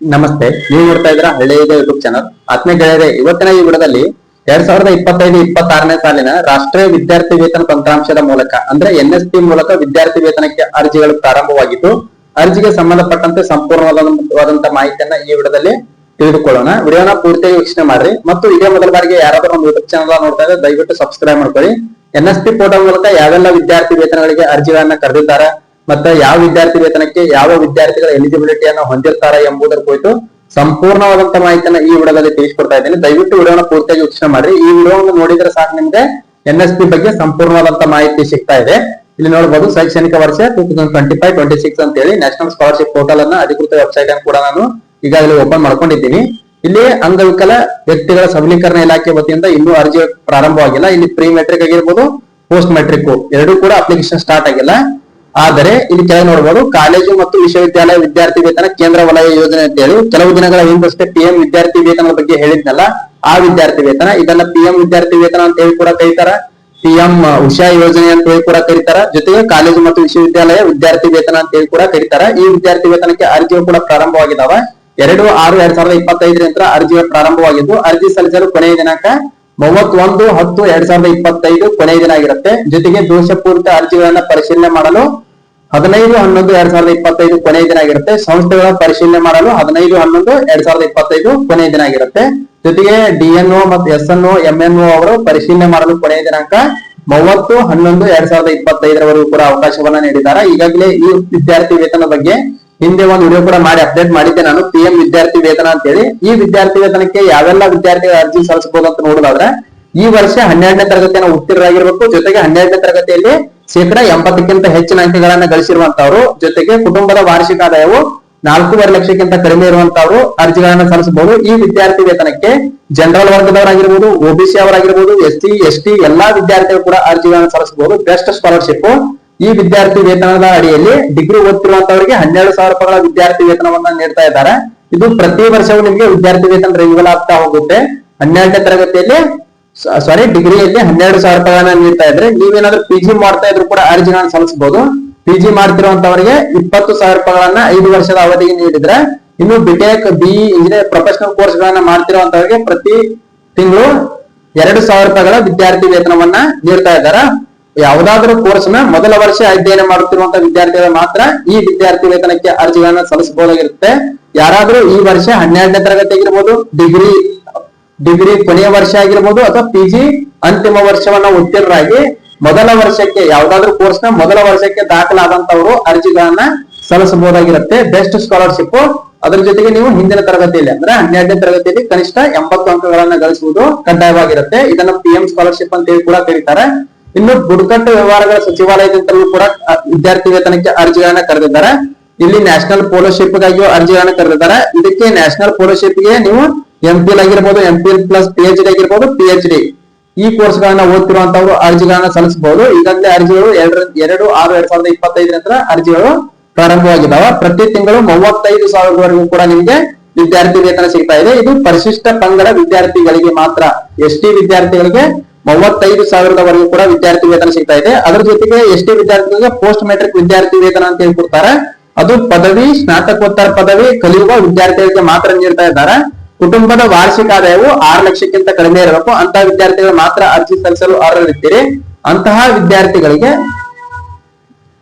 ನಮಸ್ತೆ, ನೀವು ನೋಡ್ತಾ ಇದ್ರ ಹಳ್ಳಿ ಯೂಟ್ಯೂಬ್ ಚಾನಲ್ ಆತ್ಮೀಯ ಗೆಳೆಯರೆ, ಇವತ್ತಿನ ಈ ವಿಡದಲ್ಲಿ ಎರಡ್ ಸಾವಿರದ ಇಪ್ಪತ್ತೈದು, ಇಪ್ಪತ್ತಾರನೇ ಸಾಲಿನ ರಾಷ್ಟ್ರೀಯ ವಿದ್ಯಾರ್ಥಿ ವೇತನ ತಂತ್ರಾಂಶದ ಮೂಲಕ, ಅಂದ್ರೆ ಎನ್ ಎಸ್ ಪಿ ಮೂಲಕ ವಿದ್ಯಾರ್ಥಿ ವೇತನಕ್ಕೆ ಅರ್ಜಿಗಳು ಪ್ರಾರಂಭವಾಗಿದ್ದು, ಅರ್ಜಿಗೆ ಸಂಬಂಧಪಟ್ಟಂತೆ ಸಂಪೂರ್ಣವಾದಂತ ಮಾಹಿತಿಯನ್ನ ಈ ವಿಡದಲ್ಲಿ ತಿಳಿದುಕೊಳ್ಳೋಣ. ವಿಡಿಯೋನ ಪೂರ್ತಿಯಾಗಿ ವೀಕ್ಷಣೆ ಮಾಡ್ರಿ. ಮತ್ತು ಇದೇ ಮೊದಲ ಬಾರಿಗೆ ಯಾರಾದ್ರೂ ಒಂದು ಯೂಟ್ಯೂಬ್ ಚಾನಲ್ ನೋಡ್ತಾ ಇದ್ರೆ ದಯವಿಟ್ಟು ಸಬ್ಸ್ಕ್ರೈಬ್ ಮಾಡ್ಕೊಳ್ಳಿ. ಎನ್ ಎಸ್ ಪಿ ಪೋರ್ಟಲ್ ಮೂಲಕ ಯಾವೆಲ್ಲ ವಿದ್ಯಾರ್ಥಿ ವೇತನಗಳಿಗೆ ಅರ್ಜಿಗಳನ್ನ ಕರೆದಿದ್ದಾರೆ ಮತ್ತೆ ಯಾವ ವಿದ್ಯಾರ್ಥಿ ವೇತನಕ್ಕೆ ಯಾವ ವಿದ್ಯಾರ್ಥಿಗಳ ಎಲಿಜಿಬಿಲಿಟಿಯನ್ನು ಹೊಂದಿರ್ತಾರ ಎಂಬುದರ ಕುರಿತು ಸಂಪೂರ್ಣವಾದಂತ ಮಾಹಿತಿಯನ್ನ ಈ ವಿಡಿಯೋದಲ್ಲಿ ತಿಳಿಸ್ಕೊಡ್ತಾ ಇದ್ದೀನಿ. ದಯವಿಟ್ಟು ವಿಡಿಯೋನ ಪೂರ್ತಿಯಾಗಿ ವೀಕ್ಷಣೆ ಮಾಡ್ರಿ. ಈ ವಿಡಿಯೋವನ್ನು ನೋಡಿದ್ರೆ ಸಾಕು ನಿಮ್ಗೆ ಎನ್ ಎಸ್ ಪಿ ಬಗ್ಗೆ ಸಂಪೂರ್ಣವಾದಂತ ಮಾಹಿತಿ ಸಿಗ್ತಾ ಇದೆ. ಇಲ್ಲಿ ನೋಡಬಹುದು ಶೈಕ್ಷಣಿಕ ವರ್ಷ two thousand twenty five twenty six ಅಂತ ಹೇಳಿ ನ್ಯಾಷನಲ್ ಸ್ಕಾಲರ್ಶಿಪ್ ಪೋರ್ಟಲ್ ಅನ್ನ ಅಧಿಕೃತ ವೆಬ್ಸೈಟ್ ಅನ್ನು ಕೂಡ ನಾನು ಈಗಾಗಲೇ ಓಪನ್ ಮಾಡ್ಕೊಂಡಿದ್ದೀನಿ. ಇಲ್ಲಿ ಅಂಗವಿಕಲ ವ್ಯಕ್ತಿಗಳ ಸಬಲೀಕರಣ ಇಲಾಖೆ ವತಿಯಿಂದ ಇನ್ನೂ ಅರ್ಜಿ ಪ್ರಾರಂಭವಾಗಿಲ್ಲ. ಇಲ್ಲಿ ಪ್ರೀ ಮೆಟ್ರಿಕ್ ಆಗಿರ್ಬೋದು ಪೋಸ್ಟ್ ಮೆಟ್ರಿಕ್ ಎರಡೂ ಕೂಡ ಅಪ್ಲಿಕೇಶನ್ ಸ್ಟಾರ್ಟ್ ಆಗಿಲ್ಲ. ಆದರೆ ಇಲ್ಲಿ ಕೆಳಗೆ ನೋಡಬಹುದು ಕಾಲೇಜು ಮತ್ತು ವಿಶ್ವವಿದ್ಯಾಲಯ ವಿದ್ಯಾರ್ಥಿ ವೇತನ ಕೇಂದ್ರ ವಲಯ ಯೋಜನೆ ಅಂತ ಹೇಳಿ, ಕೆಲವು ದಿನಗಳ ಹಿಂದಷ್ಟೇ ಪಿಎಂ ವಿದ್ಯಾರ್ಥಿ ವೇತನದ ಬಗ್ಗೆ ಹೇಳಿದ್ನಲ್ಲ, ಆ ವಿದ್ಯಾರ್ಥಿ ವೇತನ, ಇದನ್ನ ಪಿಎಂ ವಿದ್ಯಾರ್ಥಿ ವೇತನ ಅಂತ ಹೇಳಿ ಕೂಡ ಕರೀತಾರ. ಪಿಎಂ ಉಷಾ ಯೋಜನೆ ಅಂತ ಹೇಳಿ ಕೂಡ ಕರೀತಾರ. ಜೊತೆಗೆ ಕಾಲೇಜು ಮತ್ತು ವಿಶ್ವವಿದ್ಯಾಲಯ ವಿದ್ಯಾರ್ಥಿ ವೇತನ ಅಂತ ಹೇಳಿ ಕೂಡ ಕರೀತಾರ. ಈ ವಿದ್ಯಾರ್ಥಿ ವೇತನಕ್ಕೆ ಅರ್ಜಿಯು ಕೂಡ ಪ್ರಾರಂಭವಾಗಿದಾವ. ಎರಡು ಆರು ಎರಡ್ ಸಾವಿರದ ಇಪ್ಪತ್ತೈದರ ನಂತರ ಅರ್ಜಿ ಪ್ರಾರಂಭವಾಗಿದ್ದು, ಅರ್ಜಿ ಸಲ್ಲಿಸಲು ಕೊನೆಯ ದಿನಾಂಕ ಮೂವತ್ತೊಂದು ಹತ್ತು ಎರಡ್ ಸಾವಿರದ ಇಪ್ಪತ್ತೈದು ಕೊನೆಯ ದಿನ ಆಗಿರುತ್ತೆ. ಜೊತೆಗೆ ದೋಷಪೂರಿತ ಅರ್ಜಿಗಳನ್ನ ಪರಿಶೀಲನೆ ಮಾಡಲು ಹದಿನೈದು, ಹನ್ನೊಂದು, ಎರಡ್ ಸಾವಿರದ ಇಪ್ಪತ್ತೈದು ಕೊನೆಯ ದಿನ ಆಗಿರುತ್ತೆ. ಸಂಸ್ಥೆಗಳ ಪರಿಶೀಲನೆ ಮಾಡಲು ಹದಿನೈದು, ಹನ್ನೊಂದು, ಎರಡ್ ಸಾವಿರದ ಇಪ್ಪತ್ತೈದು ಕೊನೆಯ ದಿನ ಆಗಿರುತ್ತೆ. ಜೊತೆಗೆ ಡಿಎನ್ಒ ಮತ್ತು ಎಸ್ ಎನ್ ಎಂಎನ್ಒ ಅವರು ಪರಿಶೀಲನೆ ಮಾಡಲು ಕೊನೆಯ ದಿನಾಂಕ ಮೂವತ್ತು, ಹನ್ನೊಂದು, ಎರಡ್ ಸಾವಿರದ ಇಪ್ಪತ್ತೈದರವರೆಗೂ ಕೂಡ ಅವಕಾಶವನ್ನ ನೀಡಿದ್ದಾರೆ. ಈಗಾಗಲೇ ಈ ವಿದ್ಯಾರ್ಥಿ ವೇತನ ಬಗ್ಗೆ ಹಿಂದೆ ಒಂದು ವಿಡಿಯೋ ಕೂಡ ಮಾಡಿ ಅಪ್ಡೇಟ್ ಮಾಡಿದ್ದೆ ನಾನು. ಪಿ ಎಂ ವಿದ್ಯಾರ್ಥಿ ವೇತನ ಅಂತ ಹೇಳಿ ಈ ವಿದ್ಯಾರ್ಥಿ ವೇತನಕ್ಕೆ ಯಾವೆಲ್ಲ ವಿದ್ಯಾರ್ಥಿಗಳ ಅರ್ಜಿ ಸಲ್ಲಿಸಬಹುದು ಅಂತ ನೋಡೋದಾದ್ರೆ, ಈ ವರ್ಷ ಹನ್ನೆರಡನೇ ತರಗತಿಯನ್ನು ಉತ್ತೀರ್ಣರಾಗಿರ್ಬೇಕು. ಜೊತೆಗೆ ಹನ್ನೆರಡನೇ ತರಗತಿಯಲ್ಲಿ ಶೇಕಡ ಎಂಬತ್ತಕ್ಕಿಂತ ಹೆಚ್ಚಿನ ಅಂಕಗಳನ್ನ ಗಳಿಸಿರುವಂತವರು, ಜೊತೆಗೆ ಕುಟುಂಬದ ವಾರ್ಷಿಕ ಆದಾಯವು ನಾಲ್ಕೂವರೆ ಲಕ್ಷಕ್ಕಿಂತ ಕಡಿಮೆ ಇರುವಂತವರು ಅರ್ಜಿಗಳನ್ನ ಸಲ್ಲಿಸಬಹುದು. ಈ ವಿದ್ಯಾರ್ಥಿ ವೇತನಕ್ಕೆ ಜನರಲ್ ವರ್ಗದವರಾಗಿರ್ಬೋದು ಒಬಿಸಿ ಅವರಾಗಿರ್ಬೋದು, ಎಸ್ ಟಿ ಎಸ್ ಟಿ ಎಲ್ಲಾ ವಿದ್ಯಾರ್ಥಿಗಳು ಕೂಡ ಅರ್ಜಿಗಳನ್ನ ಸಲ್ಲಿಸಬಹುದು. Best scholarship. ಈ ವಿದ್ಯಾರ್ಥಿ ವೇತನದ ಅಡಿಯಲ್ಲಿ ಡಿಗ್ರಿ ಓದ್ತಿರುವಂತವರಿಗೆ ಹನ್ನೆರಡು ಸಾವಿರ ರೂಪಾಯಿಗಳ ವಿದ್ಯಾರ್ಥಿ ವೇತನವನ್ನ ನೀಡ್ತಾ ಇದ್ದಾರೆ. ಇದು ಪ್ರತಿ ವರ್ಷವೂ ನಿಮಗೆ ವಿದ್ಯಾರ್ಥಿ ವೇತನ ರಿನ್ಯೂವಲ್ ಆಗ್ತಾ ಹೋಗುತ್ತೆ. ಹನ್ನೆರಡನೇ ತರಗತಿಯಲ್ಲಿ ಸಾರಿ ಡಿಗ್ರಿಯಲ್ಲಿ ಹನ್ನೆರಡು ಸಾವಿರ ರೂಪಾಯಿಗಳನ್ನ ನೀಡ್ತಾ ಇದ್ರೆ ನೀವೇನಾದ್ರೂ ಪಿ ಜಿ ಮಾಡ್ತಾ ಇದ್ರು ಕೂಡ ಅರ್ಜಿನ ಸಲ್ಲಿಸಬಹುದು ಪಿ ಜಿ ಮಾಡ್ತಿರುವಂತವರಿಗೆ ಇಪ್ಪತ್ತು ಸಾವಿರ ರೂಪಾಯಿಗಳನ್ನ ಐದು ವರ್ಷದ ಅವಧಿಗೆ ನೀಡಿದ್ರೆ ಇನ್ನು BTech B engineer professional course ಗಳನ್ನ ಮಾಡ್ತಿರುವಂತವರಿಗೆ ಪ್ರತಿ ತಿಂಗಳು ಎರಡು ಸಾವಿರ ರೂಪಾಯಿಗಳ ವಿದ್ಯಾರ್ಥಿ ವೇತನವನ್ನ ನೀಡ್ತಾ ಇದ್ದಾರೆ. ಯಾವುದಾದ್ರೂ ಕೋರ್ಸ್ನ ಮೊದಲ ವರ್ಷ ಅಧ್ಯಯನ ಮಾಡುತ್ತಿರುವಂತ ವಿದ್ಯಾರ್ಥಿಗಳು ಮಾತ್ರ ಈ ವಿದ್ಯಾರ್ಥಿ ವೇತನಕ್ಕೆ ಅರ್ಜಿಗಳನ್ನ ಸಲ್ಲಿಸಬಹುದಾಗಿರುತ್ತೆ. ಯಾರಾದ್ರೂ ಈ ವರ್ಷ ಹನ್ನೆರಡನೇ ತರಗತಿ ಆಗಿರ್ಬೋದು ಡಿಗ್ರಿ ಡಿಗ್ರಿ ಕೊನೆಯ ವರ್ಷ ಆಗಿರ್ಬೋದು ಅಥವಾ ಪಿ ಜಿ ಅಂತಿಮ ವರ್ಷವನ್ನ ಉತ್ತೀರ್ಣರಾಗಿ ಮೊದಲ ವರ್ಷಕ್ಕೆ ಯಾವ್ದಾದ್ರು ಕೋರ್ಸ್ನ ಮೊದಲ ವರ್ಷಕ್ಕೆ ದಾಖಲಾದಂತವರು ಅರ್ಜಿಗಳನ್ನ ಸಲ್ಲಿಸಬಹುದಾಗಿರುತ್ತೆ. ಬೆಸ್ಟ್ ಸ್ಕಾಲರ್ಶಿಪ್ ಅದ್ರ ಜೊತೆಗೆ ನೀವು ಹಿಂದಿನ ತರಗತಿಯಲ್ಲಿ ಅಂದ್ರೆ ಹನ್ನೆರಡನೇ ತರಗತಿಯಲ್ಲಿ ಕನಿಷ್ಠ ಎಂಬತ್ತು ಅಂಕಗಳನ್ನ ಗಳಿಸುವುದು ಕಡ್ಡಾಯವಾಗಿರುತ್ತೆ. ಇದನ್ನ ಪಿ ಎಂ ಸ್ಕಾಲರ್ಶಿಪ್ ಅಂತ ಹೇಳಿ ಕೂಡ ಕರೀತಾರೆ. ಇನ್ನು ಬುಡಕಟ್ಟು ವ್ಯವಹಾರಗಳ ಸಚಿವಾಲಯದಿಂದಲೂ ಕೂಡ ವಿದ್ಯಾರ್ಥಿ ವೇತನಕ್ಕೆ ಅರ್ಜಿಗಳನ್ನ ಕರೆದಿದ್ದಾರೆ. ಇಲ್ಲಿ ನ್ಯಾಷನಲ್ ಪೋಲೋಶಿಪ್ಗಾಗಿಯೂ ಅರ್ಜಿಗಳನ್ನ ಕರೆದಿದ್ದಾರೆ. ಇದಕ್ಕೆ ನ್ಯಾಷನಲ್ ಪೋಲೋಶಿಪ್ಗೆ ನೀವು ಎಂ ಪಿ ಎಲ್ ಆಗಿರ್ಬೋದು M P L plus P H D ಆಗಿರ್ಬೋದು ಪಿ ಎಚ್ ಡಿ ಈ ಕೋರ್ಸ್ ಗಳನ್ನ ಓದ್ತಿರುವಂತವ್ರು ಅರ್ಜಿಗಳನ್ನ ಸಲ್ಲಿಸಬಹುದು. ಈಗಾಗಲೇ ಅರ್ಜಿಗಳು ಎರಡು ಆರು, ಎರಡ್ ಸಾವಿರದ ಇಪ್ಪತ್ತೈದರಿಂದ ಅರ್ಜಿಗಳು ಪ್ರಾರಂಭವಾಗಿದ್ದಾವ. ಪ್ರತಿ ತಿಂಗಳು ಮೂವತ್ತೈದು ಸಾವಿರವರೆಗೂ ಕೂಡ ನಿಮ್ಗೆ ವಿದ್ಯಾರ್ಥಿ ವೇತನ ಸಿಗ್ತಾ ಇದೆ. ಇದು ಪರಿಶಿಷ್ಟ ಪಂಗಡ ವಿದ್ಯಾರ್ಥಿಗಳಿಗೆ ಮಾತ್ರ. ಎಸ್ ಟಿ ವಿದ್ಯಾರ್ಥಿಗಳಿಗೆ ಮೂವತ್ತೈದು ಸಾವಿರದವರೆಗೂ ಕೂಡ ವಿದ್ಯಾರ್ಥಿ ವೇತನ ಸಿಗ್ತಾ ಇದೆ. ಅದರ ಜೊತೆಗೆ ಎಸ್ ಟಿ ವಿದ್ಯಾರ್ಥಿಗಳಿಗೆ ಪೋಸ್ಟ್ ಮೆಟ್ರಿಕ್ ವಿದ್ಯಾರ್ಥಿ ವೇತನ ಅಂತ ಹೇಳ್ಕೊಡ್ತಾರೆ. ಅದು ಪದವಿ, ಸ್ನಾತಕೋತ್ತರ ಪದವಿ ಕಲಿಯುವ ವಿದ್ಯಾರ್ಥಿಗಳಿಗೆ ಮಾತ್ರ ನೀಡ್ತಾ ಇದ್ದಾರೆ. ಕುಟುಂಬದ ವಾರ್ಷಿಕ ಆದಾಯವು ಆರು ಲಕ್ಷಕ್ಕಿಂತ ಕಡಿಮೆ ಇರಬೇಕು. ಅಂತಹ ವಿದ್ಯಾರ್ಥಿಗಳು ಮಾತ್ರ ಅರ್ಜಿ ಸಲ್ಲಿಸಲು ಅರ್ಹರಿದ್ದೀರಿ. ಅಂತಹ ವಿದ್ಯಾರ್ಥಿಗಳಿಗೆ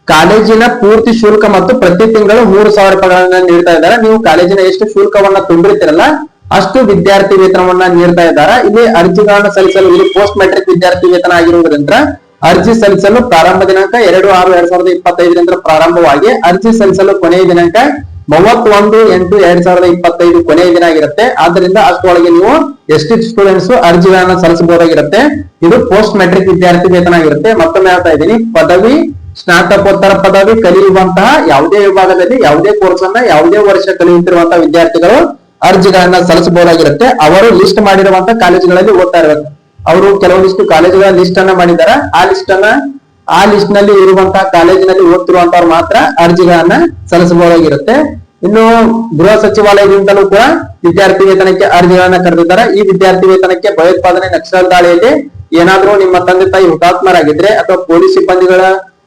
ಕಾಲೇಜಿನ ಪೂರ್ತಿ ಶುಲ್ಕ ಮತ್ತು ಪ್ರತಿ ತಿಂಗಳು ಮೂರು ಸಾವಿರ ರೂಪಾಯಿಗಳನ್ನ ನೀಡ್ತಾ ಇದ್ದಾರೆ. ನೀವು ಕಾಲೇಜಿನ ಎಷ್ಟು ಶುಲ್ಕವನ್ನ ತುಂಬಿರ್ತೀರಲ್ಲ, ಅಷ್ಟು ವಿದ್ಯಾರ್ಥಿ ವೇತನವನ್ನ ನೀಡ್ತಾ ಇದ್ದಾರೆ. ಇಲ್ಲಿ ಅರ್ಜಿಗಳನ್ನು ಸಲ್ಲಿಸಲು, ಇಲ್ಲಿ ಪೋಸ್ಟ್ ಮೆಟ್ರಿಕ್ ವಿದ್ಯಾರ್ಥಿ ವೇತನ ಆಗಿರುವುದರಿಂದ ಅರ್ಜಿ ಸಲ್ಲಿಸಲು ಪ್ರಾರಂಭ ದಿನಾಂಕ ಎರಡು ಆರು ಎರಡ್ ಸಾವಿರದ ಇಪ್ಪತ್ತೈದರಿಂದ ಪ್ರಾರಂಭವಾಗಿ ಅರ್ಜಿ ಸಲ್ಲಿಸಲು ಕೊನೆಯ ದಿನಾಂಕ ಮೂವತ್ತೊಂದು ಎಂಟು ಎರಡ್ ಸಾವಿರದ ಇಪ್ಪತ್ತೈದು ಕೊನೆಯ ದಿನ ಆಗಿರುತ್ತೆ. ಆದ್ದರಿಂದ ಅಷ್ಟರೊಳಗೆ ನೀವು ಎಸ್ ಟಿ ಸ್ಟೂಡೆಂಟ್ಸ್ ಅರ್ಜಿಗಳನ್ನ ಸಲ್ಲಿಸಬಹುದಾಗಿರುತ್ತೆ. ಇದು ಪೋಸ್ಟ್ ಮೆಟ್ರಿಕ್ ವಿದ್ಯಾರ್ಥಿ ವೇತನ ಆಗಿರುತ್ತೆ. ಮತ್ತೊಮ್ಮೆ ಹೇಳ್ತಾ ಇದ್ದೀನಿ, ಪದವಿ, ಸ್ನಾತಕೋತ್ತರ ಪದವಿ ಕಲಿಯುವಂತಹ ಯಾವುದೇ ವಿಭಾಗದಲ್ಲಿ, ಯಾವುದೇ ಕೋರ್ಸ್ ಅನ್ನ ಯಾವುದೇ ವರ್ಷ ಕಲಿಯುತ್ತಿರುವಂತಹ ವಿದ್ಯಾರ್ಥಿಗಳು ಅರ್ಜಿಗಳನ್ನ ಸಲ್ಲಿಸಬಹುದಾಗಿರುತ್ತೆ. ಅವರು ಲಿಸ್ಟ್ ಮಾಡಿರುವಂತಹ ಕಾಲೇಜುಗಳಲ್ಲಿ ಓದ್ತಾ ಇರಬೇಕು. ಅವರು ಕೆಲವೊಂದಿಷ್ಟು ಕಾಲೇಜುಗಳ ಲಿಸ್ಟ್ ಅನ್ನ ಮಾಡಿದ್ದಾರೆ. ಆ ಲಿಸ್ಟ್ ಅನ್ನ ಆ ಲಿಸ್ಟ್ನಲ್ಲಿ ಇರುವಂತಹ ಕಾಲೇಜಿನಲ್ಲಿ ಓದ್ತಿರುವಂತವ್ರು ಮಾತ್ರ ಅರ್ಜಿಗಳನ್ನ ಸಲ್ಲಿಸಬಹುದಾಗಿರುತ್ತೆ. ಇನ್ನು ಗೃಹ ಸಚಿವಾಲಯದಿಂದಲೂ ಕೂಡ ವಿದ್ಯಾರ್ಥಿ ವೇತನಕ್ಕೆ ಅರ್ಜಿಗಳನ್ನ ಕರೆದಿದ್ದಾರೆ. ಈ ವಿದ್ಯಾರ್ಥಿ ವೇತನಕ್ಕೆ ಭಯೋತ್ಪಾದನೆ ನಕ್ಸಲ್ ದಾಳಿಯಲ್ಲಿ ಏನಾದ್ರೂ ನಿಮ್ಮ ತಂದೆ ತಾಯಿ ಹುತಾತ್ಮರಾಗಿದ್ರೆ ಅಥವಾ ಪೊಲೀಸ್ ಸಿಬ್ಬಂದಿಗಳ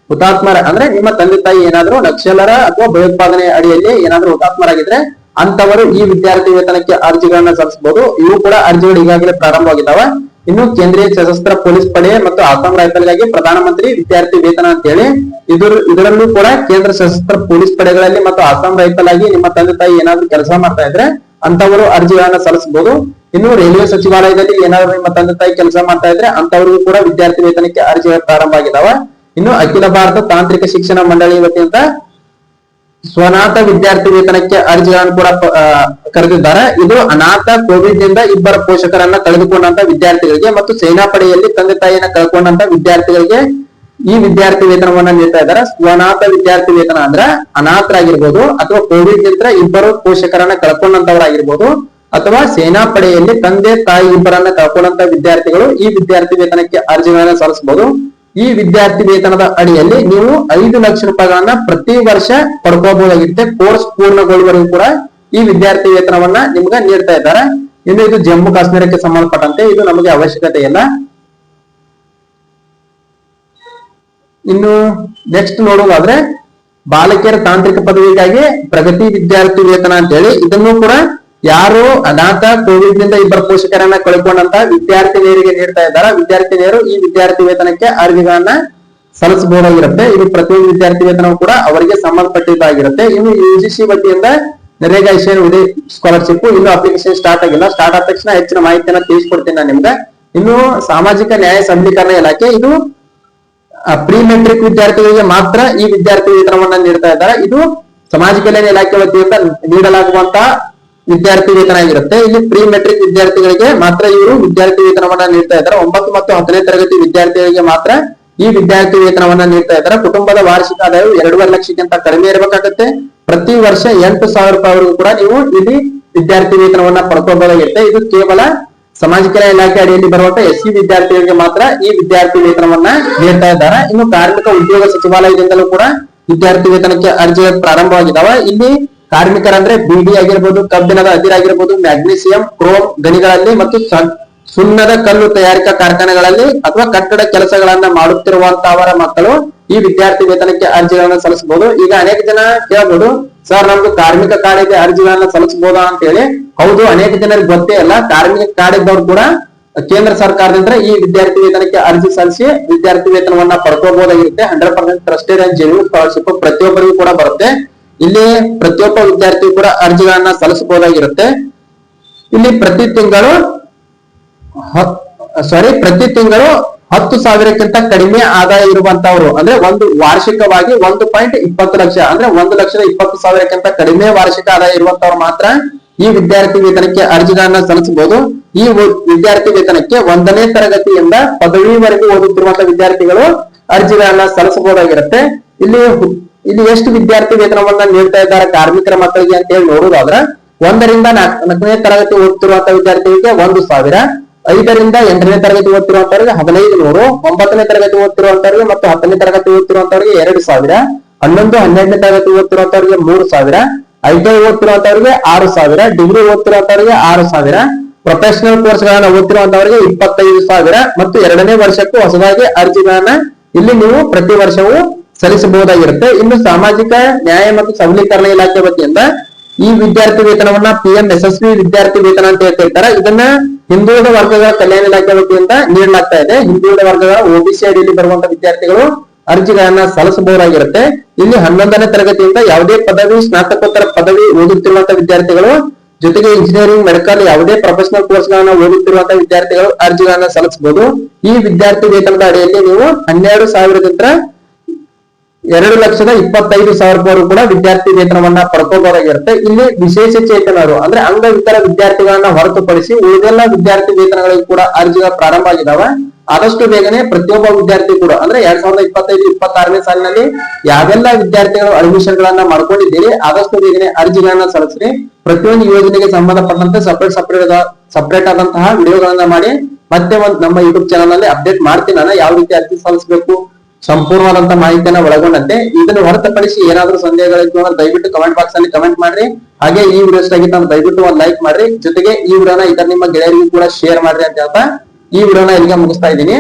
ಹುತಾತ್ಮರ ಅಂದ್ರೆ ನಿಮ್ಮ ತಂದೆ ತಾಯಿ ಏನಾದ್ರೂ ನಕ್ಸಲರ ಅಥವಾ ಭಯೋತ್ಪಾದನೆ ಅಡಿಯಲ್ಲಿ ಏನಾದ್ರೂ ಹುತಾತ್ಮರಾಗಿದ್ರೆ ಅಂತವರು ಈ ವಿದ್ಯಾರ್ಥಿ ವೇತನಕ್ಕೆ ಅರ್ಜಿಗಳನ್ನ ಸಲ್ಲಿಸಬಹುದು. ಇವು ಕೂಡ ಅರ್ಜಿಗಳು ಈಗಾಗಲೇ ಪ್ರಾರಂಭವಾಗಿದ್ದಾವೆ. ಇನ್ನು ಕೇಂದ್ರೀಯ ಸಶಸ್ತ್ರ ಪೊಲೀಸ್ ಪಡೆ ಮತ್ತು ಅಸ್ಸಾಂ ರೈಫಲ್ಗಾಗಿ ಪ್ರಧಾನಮಂತ್ರಿ ವಿದ್ಯಾರ್ಥಿ ವೇತನ ಅಂತ ಹೇಳಿ, ಇದ್ರ, ಇದರಲ್ಲೂ ಕೂಡ ಕೇಂದ್ರ ಸಶಸ್ತ್ರ ಪೊಲೀಸ್ ಪಡೆಗಳಲ್ಲಿ ಮತ್ತು ಅಸ್ಸಾಂ ರೈಫಲ್ ಆಗಿ ನಿಮ್ಮ ತಂದೆ ತಾಯಿ ಏನಾದ್ರು ಕೆಲಸ ಮಾಡ್ತಾ ಇದ್ರೆ ಅಂತವರು ಅರ್ಜಿಗಳನ್ನ ಸಲ್ಲಿಸಬಹುದು ಇನ್ನು ರೈಲ್ವೆ ಸಚಿವಾಲಯದಲ್ಲಿ ಏನಾದ್ರು ನಿಮ್ಮ ತಂದೆ ತಾಯಿ ಕೆಲಸ ಮಾಡ್ತಾ ಇದ್ರೆ ಅಂತವರಿಗೂ ಕೂಡ ವಿದ್ಯಾರ್ಥಿ ವೇತನಕ್ಕೆ ಅರ್ಜಿ ಪ್ರಾರಂಭ ಆಗಿದಾವ. ಇನ್ನು ಅಖಿಲ ಭಾರತ ತಾಂತ್ರಿಕ ಶಿಕ್ಷಣ ಮಂಡಳಿ ವತಿಯಿಂದ ಸ್ವನಾಥ ವಿದ್ಯಾರ್ಥಿ ವೇತನಕ್ಕೆ ಅರ್ಜಿಗಳನ್ನು ಕೂಡ ಕರೆದಿದ್ದಾರೆ. ಇದು ಅನಾಥ ಕೋವಿಡ್ನಿಂದ ಇಬ್ಬರ ಪೋಷಕರನ್ನ ಕಳೆದುಕೊಂಡಂತ ವಿದ್ಯಾರ್ಥಿಗಳಿಗೆ ಮತ್ತು ಸೇನಾ ಪಡೆಯಲ್ಲಿ ತಂದೆ ತಾಯಿಯನ್ನ ಕಳ್ಕೊಂಡಂತ ವಿದ್ಯಾರ್ಥಿಗಳಿಗೆ ಈ ವಿದ್ಯಾರ್ಥಿ ವೇತನವನ್ನ ನೀಡ್ತಾ ಇದ್ದಾರೆ. ಸ್ವನಾಥ ವಿದ್ಯಾರ್ಥಿ ವೇತನ ಅಂದ್ರೆ ಅನಾಥರಾಗಿರ್ಬೋದು ಅಥವಾ ಕೋವಿಡ್ನಿಂದ ಇಬ್ಬರು ಪೋಷಕರನ್ನ ಕಳ್ಕೊಂಡಂತವರಾಗಿರ್ಬೋದು ಅಥವಾ ಸೇನಾ ಪಡೆಯಲ್ಲಿ ತಂದೆ ತಾಯಿ ಇಬ್ಬರನ್ನ ಕಳ್ಕೊಂಡಂತ ವಿದ್ಯಾರ್ಥಿಗಳು ಈ ವಿದ್ಯಾರ್ಥಿ ವೇತನಕ್ಕೆ ಅರ್ಜಿಗಳನ್ನ ಸಲ್ಲಿಸಬಹುದು. ಈ ವಿದ್ಯಾರ್ಥಿ ವೇತನದ ಅಡಿಯಲ್ಲಿ ನೀವು ಐದು ಲಕ್ಷ ರೂಪಾಯಿಗಳನ್ನ ಪ್ರತಿ ವರ್ಷ ಪಡ್ಕೋಬಹುದಾಗಿರುತ್ತೆ. ಕೋರ್ಸ್ ಪೂರ್ಣಗೊಳ್ಳುವವರೆಗೂ ಕೂಡ ಈ ವಿದ್ಯಾರ್ಥಿ ವೇತನವನ್ನ ನಿಮ್ಗೆ ನೀಡ್ತಾ ಇದ್ದಾರೆ. ಇನ್ನು ಇದು ಜಮ್ಮು ಕಾಶ್ಮೀರಕ್ಕೆ ಸಂಬಂಧಪಟ್ಟಂತೆ ಇದು ನಮಗೆ ಅವಶ್ಯಕತೆ ಇಲ್ಲ. ಇನ್ನು ನೆಕ್ಸ್ಟ್ ನೋಡೋದಾದ್ರೆ ಬಾಲಕಿಯರ ತಾಂತ್ರಿಕ ಪದವಿಗಾಗಿ ಪ್ರಗತಿ ವಿದ್ಯಾರ್ಥಿ ವೇತನ ಅಂತ ಹೇಳಿ ಇದನ್ನು ಕೂಡ ಯಾರು ಅನಾಥ ಕೋವಿಡ್ನಿಂದ ಇಬ್ಬರು ಪೋಷಕರನ್ನ ಕಳ್ಕೊಂಡಂತ ವಿದ್ಯಾರ್ಥಿನಿಯರಿಗೆ ನೀಡ್ತಾ ಇದ್ದಾರೆ? ವಿದ್ಯಾರ್ಥಿನಿಯರು ಈ ವಿದ್ಯಾರ್ಥಿ ವೇತನಕ್ಕೆ ಅರ್ಜಿಗಳನ್ನ ಸಲ್ಲಿಸಬಹುದಾಗಿರುತ್ತೆ. ಇದು ಪ್ರತಿಯೊಂದು ವಿದ್ಯಾರ್ಥಿ ವೇತನವು ಕೂಡ ಅವರಿಗೆ ಸಂಬಂಧಪಟ್ಟಿದ್ದಾಗಿರುತ್ತೆ. ಇನ್ನು ಯುಜಿಸಿ ವತಿಯಿಂದ ನರೇಗಾ ಇಶನ್ ಉದಯ ಸ್ಕಾಲರ್ಶಿಪ್ ಇನ್ನು ಅಪ್ಲಿಕೇಶನ್ ಸ್ಟಾರ್ಟ್ ಆಗಿಲ್ಲ. ಸ್ಟಾರ್ಟ್ ಆದ ತಕ್ಷಣ ಹೆಚ್ಚಿನ ಮಾಹಿತಿಯನ್ನ ತಿಳಿಸ್ಕೊಡ್ತೀನಿ ನಾನು ನಿಮ್ಗೆ. ಇನ್ನು ಸಾಮಾಜಿಕ ನ್ಯಾಯ ಸಬಲೀಕರಣ ಇಲಾಖೆ ಇದು ಪ್ರೀ ಮೆಟ್ರಿಕ್ ವಿದ್ಯಾರ್ಥಿಗಳಿಗೆ ಮಾತ್ರ ಈ ವಿದ್ಯಾರ್ಥಿ ವೇತನವನ್ನ ನೀಡ್ತಾ ಇದ್ದಾರೆ. ಇದು ಸಮಾಜ ಕಲ್ಯಾಣ ಇಲಾಖೆ ವತಿಯಿಂದ ನೀಡಲಾಗುವಂತಹ ವಿದ್ಯಾರ್ಥಿ ವೇತನ ಆಗಿರುತ್ತೆ. ಇಲ್ಲಿ ಪ್ರೀ ಮೆಟ್ರಿಕ್ ವಿದ್ಯಾರ್ಥಿಗಳಿಗೆ ಮಾತ್ರ ಇವರು ವಿದ್ಯಾರ್ಥಿ ವೇತನವನ್ನ ನೀಡ್ತಾ ಇದ್ದಾರೆ. ಒಂಬತ್ತು ಮತ್ತು ಹತ್ತನೇ ತರಗತಿ ವಿದ್ಯಾರ್ಥಿಗಳಿಗೆ ಮಾತ್ರ ಈ ವಿದ್ಯಾರ್ಥಿ ವೇತನವನ್ನ ನೀಡ್ತಾ ಇದ್ದಾರೆ. ಕುಟುಂಬದ ವಾರ್ಷಿಕ ಆದಾಯವು ಎರಡೂವರೆ ಲಕ್ಷಕ್ಕಿಂತ ಕಡಿಮೆ ಇರಬೇಕಾಗತ್ತೆ. ಪ್ರತಿ ವರ್ಷ ಎಂಟು ಸಾವಿರ ರೂಪಾಯಿವರೆಗೂ ಕೂಡ ನೀವು ಇಲ್ಲಿ ವಿದ್ಯಾರ್ಥಿ ವೇತನವನ್ನ ಪಡ್ಕೋಬಹುದಾಗಿರುತ್ತೆ ಇದು ಕೇವಲ ಸಮಾಜ ಕಲ್ಯಾಣ ಇಲಾಖೆ ಅಡಿಯಲ್ಲಿ ಬರುವಂತಹ ಎಸ್ ಸಿ ವಿದ್ಯಾರ್ಥಿಗಳಿಗೆ ಮಾತ್ರ ಈ ವಿದ್ಯಾರ್ಥಿ ವೇತನವನ್ನ ನೀಡ್ತಾ ಇದ್ದಾರೆ. ಇನ್ನು ಕಾರ್ಮಿಕ ಉದ್ಯೋಗ ಸಚಿವಾಲಯದಿಂದಲೂ ಕೂಡ ವಿದ್ಯಾರ್ಥಿ ವೇತನಕ್ಕೆ ಅರ್ಜಿ ಪ್ರಾರಂಭವಾಗಿದ್ದಾವೆ. ಇಲ್ಲಿ ಕಾರ್ಮಿಕರಂದ್ರೆ ಬಿಡಿ ಆಗಿರ್ಬೋದು, ಕಬ್ಬಿಣದ ಅದಿರಾಗಿರ್ಬೋದು ಮ್ಯಾಗ್ನೀಸಿಯಂ ಕ್ರೋಮ್ ಗಣಿಗಳಲ್ಲಿ ಮತ್ತು ಸುಣ್ಣದ ಕಲ್ಲು ತಯಾರಿಕಾ ಕಾರ್ಖಾನೆಗಳಲ್ಲಿ ಅಥವಾ ಕಟ್ಟಡ ಕೆಲಸಗಳನ್ನ ಮಾಡುತ್ತಿರುವಂತವರ ಮಕ್ಕಳು ಈ ವಿದ್ಯಾರ್ಥಿ ವೇತನಕ್ಕೆ ಅರ್ಜಿಗಳನ್ನ ಸಲ್ಲಿಸಬಹುದು. ಈಗ ಅನೇಕ ಜನ ಕೇಳಬಹುದು ಸರ್, ನಮ್ದು ಕಾರ್ಮಿಕ ಕಾರ್ಡಿಗೆ ಅರ್ಜಿಗಳನ್ನ ಸಲ್ಲಿಸಬಹುದಾ? ಅಂತ ಹೇಳಿ ಹೌದು, ಅನೇಕ ಜನರಿಗೆ ಗೊತ್ತೇ ಅಲ್ಲ. ಕಾರ್ಮಿಕ ಕಾರ್ಡಿದ್ದವ್ರು ಕೂಡ ಕೇಂದ್ರ ಸರ್ಕಾರದಿಂದ ಈ ವಿದ್ಯಾರ್ಥಿ ವೇತನಕ್ಕೆ ಅರ್ಜಿ ಸಲ್ಲಿಸಿ ವಿದ್ಯಾರ್ಥಿ ವೇತನವನ್ನ ಪಡ್ಕೋಬಹುದಾಗಿರುತ್ತೆ. Hundred percent trusted and genuine scholarship ಪ್ರತಿಯೊಬ್ಬರಿಗೂ ಕೂಡ ಬರುತ್ತೆ. ಇಲ್ಲಿ ಪ್ರತಿಯೊಬ್ಬ ವಿದ್ಯಾರ್ಥಿ ಕೂಡ ಅರ್ಜಿಗಳನ್ನ ಸಲ್ಲಿಸಬಹುದಾಗಿರುತ್ತೆ. ಇಲ್ಲಿ ಪ್ರತಿ ತಿಂಗಳು ಸಾರಿ ಪ್ರತಿ ತಿಂಗಳು ಹತ್ತು ಸಾವಿರಕ್ಕಿಂತ ಕಡಿಮೆ ಆದಾಯ ಇರುವಂತವರು, ಅಂದ್ರೆ ಒಂದು ವಾರ್ಷಿಕವಾಗಿ ಒಂದು ಪಾಯಿಂಟ್ ಇಪ್ಪತ್ತು ಲಕ್ಷ, ಅಂದ್ರೆ ಒಂದು ಲಕ್ಷದ ಇಪ್ಪತ್ತು ಸಾವಿರಕ್ಕಿಂತ ಕಡಿಮೆ ವಾರ್ಷಿಕ ಆದಾಯ ಇರುವಂತವ್ರು ಮಾತ್ರ ಈ ವಿದ್ಯಾರ್ಥಿ ವೇತನಕ್ಕೆ ಅರ್ಜಿಗಳನ್ನ ಸಲ್ಲಿಸಬಹುದು. ಈ ವಿದ್ಯಾರ್ಥಿ ವೇತನಕ್ಕೆ ಒಂದನೇ ತರಗತಿಯಿಂದ ಪದವಿವರೆಗೂ ಓದುತ್ತಿರುವಂತಹ ವಿದ್ಯಾರ್ಥಿಗಳು ಅರ್ಜಿಗಳನ್ನ ಸಲ್ಲಿಸಬಹುದಾಗಿರುತ್ತೆ. ಇಲ್ಲಿ ಇಲ್ಲಿ ಎಷ್ಟು ವಿದ್ಯಾರ್ಥಿ ವೇತನವನ್ನ ನೀಡ್ತಾ ಇದ್ದಾರೆ ಕಾರ್ಮಿಕರ ಮಕ್ಕಳಿಗೆ ಅಂತ ಹೇಳಿ ನೋಡುವುದಾದ್ರ, ಒಂದರಿಂದ ನಾಲ್ಕ್- ನಾಲ್ಕನೇ ತರಗತಿ ಓದ್ತಿರುವಂತಹ ವಿದ್ಯಾರ್ಥಿಗಳಿಗೆ ಒಂದು ಸಾವಿರ, ಐದರಿಂದ ಎಂಟನೇ ತರಗತಿ ಓದ್ತಿರುವಂತವ್ರಿಗೆ ಹದಿನೈದು ನೂರು ಒಂಬತ್ತನೇ ತರಗತಿ ಓದ್ತಿರುವಂತವ್ರಿಗೆ ಮತ್ತು ಹತ್ತನೇ ತರಗತಿ ಓದ್ತಿರುವಂತವ್ರಿಗೆ ಎರಡು ಸಾವಿರ, ಹನ್ನೊಂದು, ಹನ್ನೆರಡನೇ ತರಗತಿ ಓದ್ತಿರುವಂತವ್ರಿಗೆ ಮೂರು ಸಾವಿರ, ಐದನೇ ಓದ್ತಿರುವಂತವ್ರಿಗೆ ಆರು ಸಾವಿರ, ಡಿಗ್ರಿ ಓದ್ತಿರುವಂತವ್ರಿಗೆ ಆರು ಸಾವಿರ, ಪ್ರೊಫೆಷನಲ್ ಕೋರ್ಸ್ ಗಳನ್ನ ಓದ್ತಿರುವಂತವರಿಗೆ ಇಪ್ಪತ್ತೈದು ಸಾವಿರ ಮತ್ತು ಎರಡನೇ ವರ್ಷಕ್ಕೂ ಹೊಸದಾಗಿ ಅರ್ಜಿಗಳನ್ನ ಇಲ್ಲಿ ನೀವು ಪ್ರತಿ ವರ್ಷವೂ ಸಲ್ಲಿಸಬಹುದಾಗಿರುತ್ತೆ. ಇನ್ನು ಸಾಮಾಜಿಕ ನ್ಯಾಯ ಮತ್ತು ಸಬಲೀಕರಣ ಇಲಾಖೆ ವತಿಯಿಂದ ಈ ವಿದ್ಯಾರ್ಥಿ ವೇತನವನ್ನ ಪಿ ಎಂ ಯಶಸ್ವಿ ವಿದ್ಯಾರ್ಥಿ ವೇತನ ಅಂತ ಹೇಳ್ತಿರ್ತಾರೆ. ಇದನ್ನ ಹಿಂದುಳಿದ ವರ್ಗಗಳ ಕಲ್ಯಾಣ ಇಲಾಖೆ ವತಿಯಿಂದ ನೀಡಲಾಗ್ತಾ ಇದೆ. ಹಿಂದುಳಿದ ವರ್ಗಗಳ ಒಬಿಸಿ ಅಡಿಯಲ್ಲಿ ಬರುವಂತಹ ವಿದ್ಯಾರ್ಥಿಗಳು ಅರ್ಜಿಗಳನ್ನ ಸಲ್ಲಿಸಬಹುದಾಗಿರುತ್ತೆ. ಇಲ್ಲಿ ಹನ್ನೊಂದನೇ ತರಗತಿಯಿಂದ ಯಾವುದೇ ಪದವಿ, ಸ್ನಾತಕೋತ್ತರ ಪದವಿ ಓದುತ್ತಿರುವಂತಹ ವಿದ್ಯಾರ್ಥಿಗಳು, ಜೊತೆಗೆ ಇಂಜಿನಿಯರಿಂಗ್ ಮೆಡಿಕಲ್ ಯಾವುದೇ ಪ್ರೊಫೆಷನಲ್ ಕೋರ್ಸ್ ಗಳನ್ನ ಓದುತ್ತಿರುವಂತಹ ವಿದ್ಯಾರ್ಥಿಗಳು ಅರ್ಜಿಗಳನ್ನ ಸಲ್ಲಿಸಬಹುದು. ಈ ವಿದ್ಯಾರ್ಥಿ ವೇತನದ ಅಡಿಯಲ್ಲಿ ನೀವು ಹನ್ನೆರಡು ಸಾವಿರದಿಂದ ಎರಡು ಲಕ್ಷದ ಇಪ್ಪತ್ತೈದು ಸಾವಿರ ರೂಪಾಯಿ ಕೂಡ ವಿದ್ಯಾರ್ಥಿ ವೇತನವನ್ನ ಪಡ್ಕೋಬಹುದಾಗಿರುತ್ತೆ ಇಲ್ಲಿ ವಿಶೇಷ ಚೇತನರು, ಅಂದ್ರೆ ಅಂಗವಿಕಲ ವಿದ್ಯಾರ್ಥಿಗಳನ್ನ ಹೊರತುಪಡಿಸಿ ಉಳಿದೆಲ್ಲ ವಿದ್ಯಾರ್ಥಿ ವೇತನಗಳಿಗೆ ಕೂಡ ಅರ್ಜಿಗಳು ಪ್ರಾರಂಭ ಆಗಿದಾವೆ. ಆದಷ್ಟು ಬೇಗನೆ ಪ್ರತಿಯೊಬ್ಬ ವಿದ್ಯಾರ್ಥಿ ಕೂಡ, ಅಂದ್ರೆ ಎರಡ್ ಸಾವಿರದ ಇಪ್ಪತ್ತೈದು, ಇಪ್ಪತ್ತಾರನೇ ಸಾಲಿನಲ್ಲಿ ಯಾವೆಲ್ಲ ವಿದ್ಯಾರ್ಥಿಗಳು ಅಡ್ಮಿಷನ್ ಗಳನ್ನ ಮಾಡ್ಕೊಂಡಿದ್ದೀರಿ, ಆದಷ್ಟು ಬೇಗನೆ ಅರ್ಜಿಗಳನ್ನ ಸಲ್ಲಿಸ್ರಿ. ಪ್ರತಿಯೊಂದು ಯೋಜನೆಗೆ ಸಂಬಂಧಪಟ್ಟಂತೆ ಸಪರೇಟ್ ಸಪರೇಟ್ ಸಪರೇಟ್ ಆದಂತಹ ವಿಡಿಯೋಗಳನ್ನ ಮಾಡಿ, ಮತ್ತೆ ಒಂದು ನಮ್ಮ ಯೂಟ್ಯೂಬ್ ಚಾನಲ್ನಲ್ಲಿ ಅಪ್ಡೇಟ್ ಮಾಡ್ತೀನಿ. ನಾನು ಯಾವ ರೀತಿ ಅರ್ಜಿ ಸಲ್ಲಿಸಬೇಕು ಸಂಪೂರ್ಣವಾದಂತ ಮಾಹಿತಿಯನ್ನ ಒಳಗೊಂಡಂತೆ ಇದನ್ನು ಹೊರತುಪಡಿಸಿ ಏನಾದ್ರೂ ಸಂದೇಹಗಳಿದ್ದು ಅಂದ್ರೆ ದಯವಿಟ್ಟು ಕಮೆಂಟ್ ಬಾಕ್ಸ್ ಅಲ್ಲಿ ಕಮೆಂಟ್ ಮಾಡ್ರಿ. ಹಾಗೆ ಈ ವಿಡಿಯೋ ಇಷ್ಟ ಆಗಿತ್ತು ಅಂದ್ರೆ ದಯವಿಟ್ಟು ಒಂದು ಲೈಕ್ ಮಾಡ್ರಿ. ಜೊತೆಗೆ ಈ ವಿಡಿಯೋನ ಇದನ್ನ ನಿಮ್ಮ ಗೆಳೆಯರಿಗೂ ಕೂಡ ಶೇರ್ ಮಾಡ್ರಿ ಅಂತ ಹೇಳ್ತಾ ಈ ವಿಡಿಯೋನ ಇಲ್ಲಿಗೆ ಮುಗಿಸ್ತಾ ಇದ್ದೀನಿ.